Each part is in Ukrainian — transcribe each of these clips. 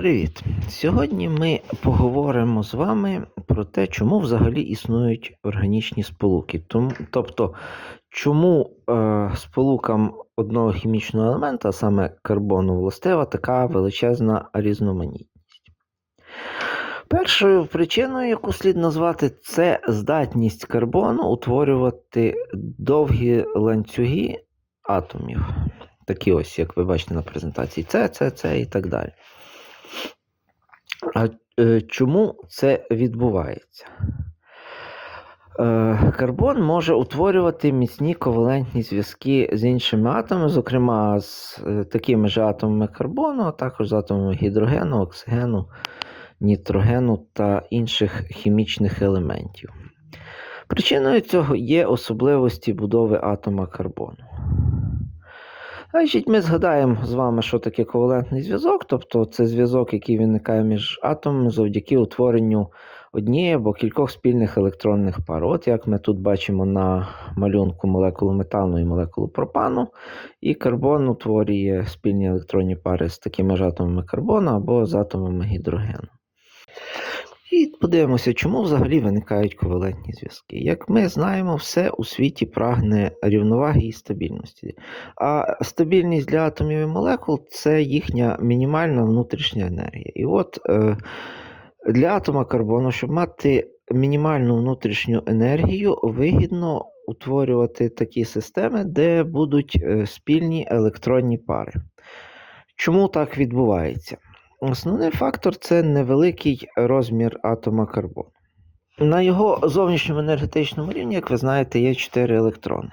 Привіт! Сьогодні ми поговоримо з вами про те, чому взагалі існують органічні сполуки. Тобто, чому е, сполукам одного хімічного елемента, а саме карбону, властива така величезна різноманітність. Першою причиною, яку слід назвати, це здатність карбону утворювати довгі ланцюги атомів. Такі ось, як ви бачите на презентації, це, це, це і так далі. А е, чому це відбувається? Е, Карбон може утворювати міцні ковалентні зв'язки з іншими атомами, зокрема з е, такими ж атомами карбону, а також з атомами гідрогену, оксигену, нітрогену та інших хімічних елементів. Причиною цього є особливості будови атома карбону. Значить, ми згадаємо з вами, що таке ковалентний зв'язок, тобто це зв'язок, який виникає між атомами завдяки утворенню однієї або кількох спільних електронних пар. От як ми тут бачимо на малюнку молекулу метану і молекулу пропану, і карбон утворює спільні електронні пари з такими ж атомами карбону або з атомами гідрогену. І подивимося, чому взагалі виникають ковалентні зв'язки. Як ми знаємо, все у світі прагне рівноваги і стабільності. А стабільність для атомів і молекул це їхня мінімальна внутрішня енергія. І от е, для атома карбону, щоб мати мінімальну внутрішню енергію, вигідно утворювати такі системи, де будуть е, спільні електронні пари. Чому так відбувається? Основний фактор це невеликий розмір атома карбону. На його зовнішньому енергетичному рівні, як ви знаєте, є 4 електрони.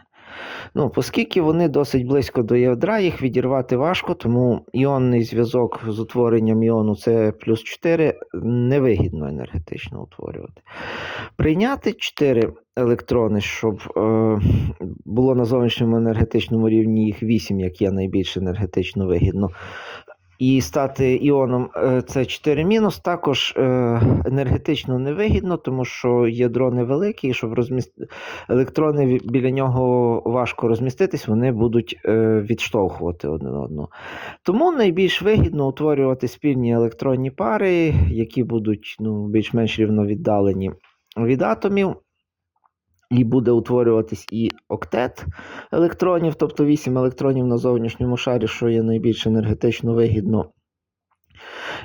Ну, Оскільки вони досить близько до ядра, їх відірвати важко, тому іонний зв'язок з утворенням іону це плюс 4 невигідно енергетично утворювати. Прийняти 4 електрони, щоб е, було на зовнішньому енергетичному рівні їх 8, як є найбільш енергетично вигідно і стати іоном с 4 мінус також е, енергетично невигідно, тому що ядро невелике, і щоб розміст... електрони біля нього важко розміститись, вони будуть е, відштовхувати один одного. Тому найбільш вигідно утворювати спільні електронні пари, які будуть ну, більш-менш рівновіддалені від атомів. І буде утворюватись і октет електронів, тобто 8 електронів на зовнішньому шарі, що є найбільш енергетично вигідно.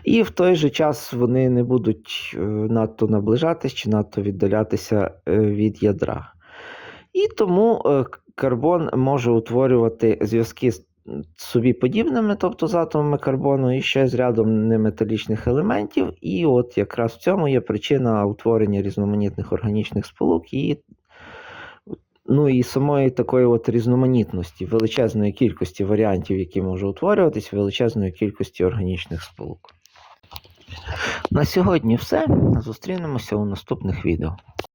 І в той же час вони не будуть е, надто наближатись чи надто віддалятися е, від ядра. І тому е, карбон може утворювати зв'язки з собі подібними, тобто з атомами карбону, і ще з рядом неметалічних елементів. І от якраз в цьому є причина утворення різноманітних органічних сполук і Ну і самої такої от різноманітності, величезної кількості варіантів, які можуть утворюватись, величезної кількості органічних сполук. На сьогодні все. Зустрінемося у наступних відео.